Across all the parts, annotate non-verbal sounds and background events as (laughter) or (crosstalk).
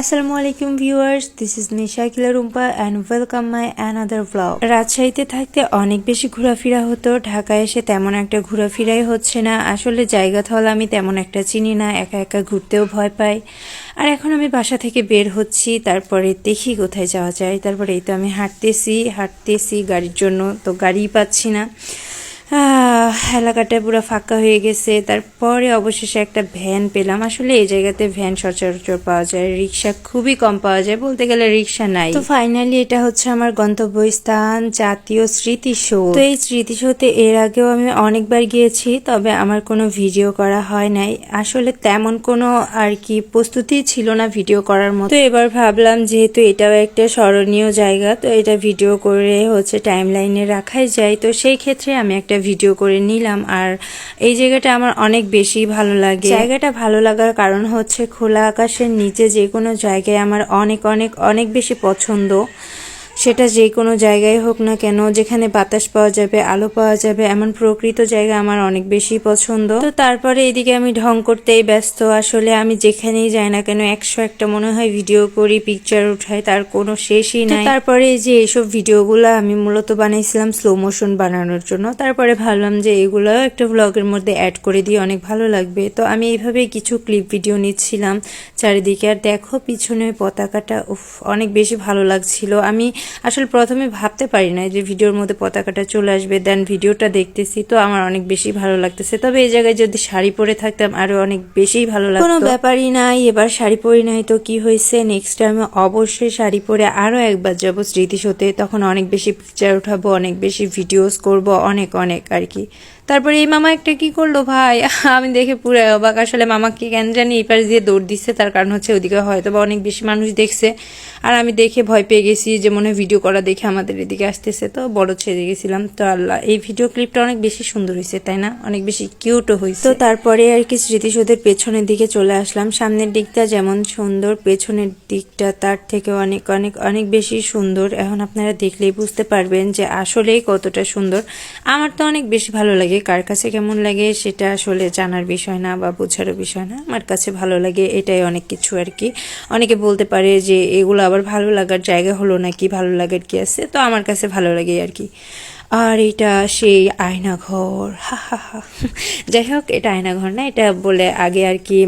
আসসালামু আলাইকুম viewers this is me Shakila Rumpa and welcome my another blog রাজশাহীতে থাকতে অনেক বেশি ঘোরাফেরা হতো। ঢাকায় এসে তেমন একটা ঘোরাফেরাই হচ্ছে না। আসলে জায়গা থল আমি তেমন একটা চিনি না। একা একা ঘুরতেও ভয় পাই। আর এখন আমি বাসা থেকে বের হচ্ছি। তারপরে দেখি কোথায় যাওয়া যায়। তারপরে এই তো আমি হাঁটতেছি। হাঁটতেছি গাড়ির জন্য। তো গাড়িই পাচ্ছি না। এলাকাটা পুরো ফাঁকা হয়ে গেছে। তারপরে অবশেষে একটা ভ্যান পেলাম। আসলে এই জায়গাতে ভ্যান সচরাচর পাওয়া যায়, রিক্সা খুবই কম পাওয়া যায়, বলতে গেলে রিক্সা নাই। তো ফাইনালি এটা হচ্ছে আমার গন্তব্যস্থান, জাতীয় স্মৃতিসৌধ তো এই স্মৃতিসৌধে এর আগেও আমি অনেকবার গিয়েছি, তবে আমার কোনো ভিডিও করা হয় নাই। আসলে তেমন কোনো আর কি প্রস্তুতি ছিল না ভিডিও করার মতো। তো এবার ভাবলাম যেহেতু এটাও একটা স্মরণীয় জায়গা, তো এটা ভিডিও করে হচ্ছে টাইম লাইনে রাখাই যায়। তো সেই ক্ষেত্রে আমি একটা ভিডিও করে নিলাম। আর এই জায়গাটা আমার অনেক বেশি ভালো লাগে। জায়গাটা ভালো লাগার কারণ হচ্ছে খোলা আকাশের নিচে যে কোনো জায়গায় আমার অনেক অনেক অনেক বেশি পছন্দ। সেটা যে কোনো জায়গায় হোক না কেন যেখানে বাতাস পাওয়া যাবে আলো পাওয়া যাবে এমন প্রকৃত জায়গা আমার অনেক বেশি পছন্দ। তো তারপরে এদিকে আমি ঢং করতেই ব্যস্ত। আসলে আমি যেখানেই যাই না কেন একশো একটা মনে হয় ভিডিও করি পিকচার উঠাই তার কোনো শেষই নাই। তারপরে এই যে এইসব ভিডিওগুলো আমি মূলত বানাইছিলাম স্লো মোশন বানানোর জন্য। তারপরে ভাবলাম যে এগুলো একটা ব্লগের মধ্যে অ্যাড করে দিয়ে অনেক ভালো লাগবে। তো আমি এইভাবে কিছু ক্লিপ ভিডিও নিচ্ছিলাম চারিদিকে। আর দেখো পিছনে পতাকাটা উফ অনেক বেশি ভালো লাগছিল। আমি আসলে প্রথমে ভাবতে পারি না যে ভিডিওর মধ্যে পতাকাটা চলে আসবে দেন ভিডিওটা দেখতেছি। তো আমার অনেক বেশি ভালো লাগতেছে। তবে এই জায়গায় যদি শাড়ি পরে থাকতাম আরও অনেক বেশি ভালো লাগতো। কোনো ব্যাপারই নাই এবার শাড়ি পরি নাই তো কি হয়েছে? নেক্সট টাইমে অবশ্যই শাড়ি পরে আরও একবার যাব স্মৃতিসৌধে। তখন অনেক বেশি পিকচার উঠাবো অনেক বেশি ভিডিওস করব অনেক অনেক আর কি। তারপরে এই মামা একটা কি করল, ভাই, আমি দেখে পুরো অবাক। আসলে মামাকে কেন জানি এই পাশ দিয়ে দৌড় দিচ্ছে, তার কারণ হচ্ছে ওদিকে হয়তো বা অনেক বেশি মানুষ দেখছে। আর আমি দেখে ভয় পেয়ে গেছি যে মনে হয় ভিডিও করা দেখে আমাদের এদিকে আসতেছে। তো বড় ছেড়ে গেছিলাম। তো আল্লাহ, এই ভিডিও ক্লিপটা অনেক বেশি সুন্দর হয়েছে, তাই না? অনেক বেশি কিউটও হয়েছে। তো তারপরে আর কি স্মৃতিসৌধের পেছনের দিকে চলে আসলাম। সামনের দিকটা যেমন সুন্দর, পেছনের দিকটা তার থেকে অনেক অনেক অনেক বেশি সুন্দর। এখন আপনারা দেখলেই বুঝতে পারবেন যে আসলেই কতটা সুন্দর। আমার তো অনেক বেশি ভালো লাগে কার কাছে কেমন লাগে সেটা আসলে জানার বিষয় না বা বোঝারও বিষয় না। আমার কাছে ভালো লাগে এটাই অনেক কিছু আর কি। অনেকে বলতে পারে যে, এগুলো আবার ভালো লাগার জায়গা হলো নাকি ভালো লাগার কি আছে? তো আমার কাছে ভালো লাগে আর কি। আর এটা সেই আয়নাঘর। হা হা হা। যাই হোক এটা আয়নাঘর না এটা বলে আগে আর কি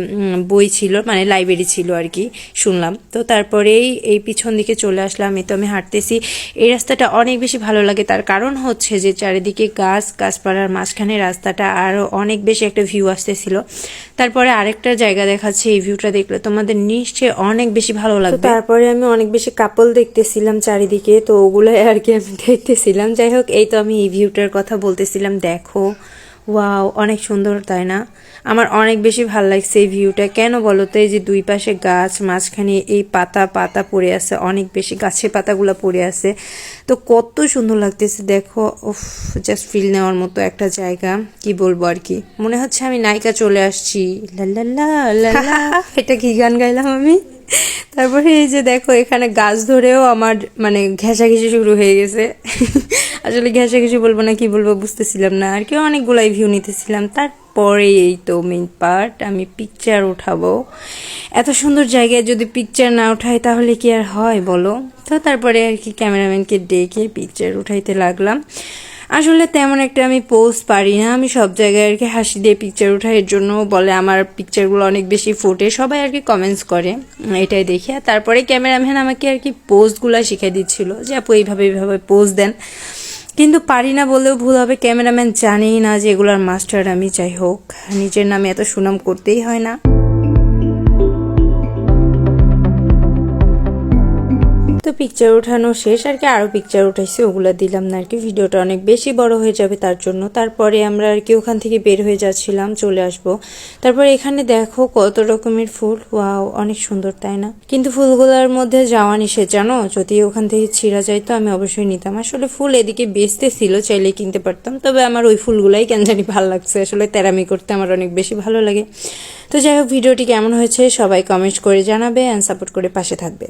বই ছিল মানে লাইব্রেরি ছিল আর কি শুনলাম। তো তারপরেই এই পিছন দিকে চলে আসলাম এই তো আমি হাঁটতেছি। এই রাস্তাটা অনেক বেশি ভালো লাগে তার কারণ হচ্ছে যে চারিদিকে গাছ গাছপালার মাঝখানে রাস্তাটা আরও অনেক বেশি একটা ভিউ আসতেছিল। তারপরে আরেকটা জায়গা দেখাচ্ছে এই ভিউটা দেখলে তোমাদের নিশ্চয়ই অনেক বেশি ভালো লাগবে। তারপরে আমি অনেক বেশি কাপল দেখতেছিলাম চারিদিকে তো ওগুলোই আর কি আমি দেখতেছিলাম। যাই হোক এই তো আমি এই ভিউটার কথা বলতেছিলাম দেখো। ওয়াও অনেক সুন্দর তাই না? আমার অনেক বেশি ভালো লাগছে এই ভিউটা কেন বলো তো এই যে দুই পাশে গাছ মাঝখানে এই পাতা পাতা পড়ে আছে অনেক বেশি গাছের পাতাগুলো পড়ে আছে। তো কত সুন্দর লাগতেছে দেখো। উফ জাস্ট ফিল নেওয়ার মতো একটা জায়গা কি বলব আর কি? মনে হচ্ছে আমি নায়িকা চলে আসছি। লা লা লা লা লা। (laughs) এটা কি গান গাইলাম আমি? তারপরে এই যে দেখো এখানে গাছ ধরেও আমার মানে ঘেঁষাঘেঁষি শুরু হয়ে গেছে। (laughs) আসলে ঘেঁষাঘেঁষি বলব না, কি বলব বুঝতেছিলাম না। আর কি অনেকগুলাই ভিউ নিতেছিলাম। তারপরে এই তো মেইন পার্ট আমি পিকচার উঠাবো। এত সুন্দর জায়গায় যদি পিকচার না উঠাই তাহলে কি আর হয় বলো? তো তারপরে আর কি ক্যামেরাম্যানকে ডেকে পিকচার উঠাইতে লাগলাম। আসলে তেমন একটা আমি পোস্ট পারি না। আমি সব জায়গায় আর কি হাসি দিয়ে পিকচার উঠাই, এর জন্য বলে আমার পিকচারগুলো অনেক বেশি ফোটে। সবাই আর কি কমেন্টস করে, এটাই দেখে। তারপরে ক্যামেরাম্যান আমাকে আর কি পোস্টগুলো শিখিয়ে দিচ্ছিল যে, আপু এইভাবে এইভাবে পোস্ট দেন। কিন্তু পারি না বললেও ভুল হবে। ক্যামেরাম্যান জানেই না যে এগুলার মাস্টার আমি, যাই হোক, নিজের নামে এত সুনাম করতেই হয় না। পিকচার ওঠানো শেষ, আর কি আরও পিকচার উঠাইছি, ওগুলো দিলাম না, আর কি। ভিডিওটা অনেক বেশি বড় হয়ে যাবে তার জন্য। তারপরে আমরা আর কি ওখান থেকে বের হয়ে যাচ্ছিলাম, চলে আসব। তারপরে এখানে দেখো কত রকমের ফুল। ওয়াও, অনেক সুন্দর, তাই না? কিন্তু ফুলগুলোর মধ্যে যাওয়া নিষেধ, জানো? যদি ওখান থেকে ছিঁড়া যায় তো আমি অবশ্যই নিতাম। আসলে ফুল এদিকে বেচতে ছিল চাইলে কিনতে পারতাম, তবে আমার ওই ফুলগুলাই কেন জানি ভালো লাগছে। আসলে তেরামি করতে আমার অনেক বেশি ভালো লাগে। তো যাই হোক, ভিডিওটি কেমন হয়েছে সবাই কমেন্ট করে জানাবে অ্যান্ড সাপোর্ট করে পাশে থাকবে।